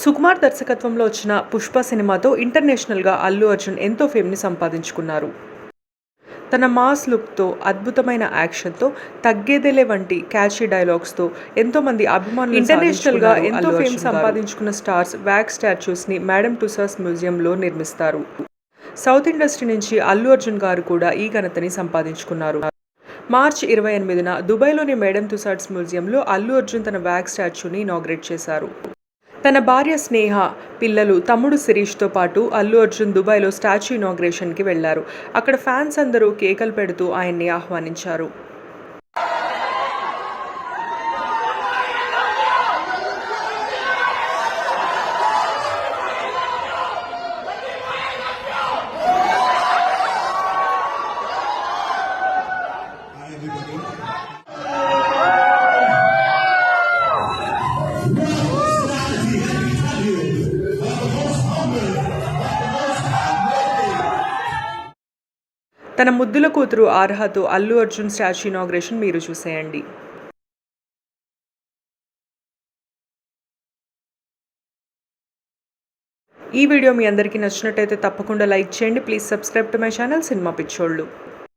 సుకుమార్ దర్శకత్వంలో వచ్చిన పుష్ప సినిమాతో ఇంటర్నేషనల్గా అల్లు అర్జున్ ఎంతో ఫేమ్ని సంపాదించుకున్నారు. తన మాస్ లుక్తో అద్భుతమైన యాక్షన్తో తగ్గేదేలే వంటి క్యాచీ డైలాగ్స్తో ఎంతోమంది అభిమానులు ఇంటర్నేషనల్గా ఎంతో ఫేమ్ సంపాదించుకున్న స్టార్స్ వ్యాక్ స్టాచ్యూస్ని మేడం టుసాస్ మ్యూజియంలో నిర్మిస్తారు. సౌత్ ఇండస్ట్రీ నుంచి అల్లు అర్జున్ గారు కూడా ఈ ఘనతని సంపాదించుకున్నారు. మార్చి ఇరవై ఎనిమిదిన దుబాయ్లోని మేడం తుసాడ్స్ మ్యూజియంలో అల్లు అర్జున్ తన వ్యాక్ స్టాచ్యూని ఇనాగ్రేట్ చేశారు. తన భార్య స్నేహ పిల్లలు తమ్ముడు శిరీష్తో పాటు అల్లు అర్జున్ దుబాయ్లో స్టాచ్యూ ఇనాగ్రేషన్కి వెళ్ళారు అక్కడ ఫ్యాన్స్ అందరూ కేకలు పెడుతూ ఆయన్ని ఆహ్వానించారు everybody. తన ముద్దుల కూతురు ఆర్హతో అల్లు అర్జున్ స్టాచ్యూ ఇనాగ్రేషన్ మీరు చూసేయండి. ఈ వీడియో మీ అందరికీ నచ్చినట్టయితే తప్పకుండా లైక్ చేయండి. Please subscribe to my channel cinema పిచ్చోళ్ళు.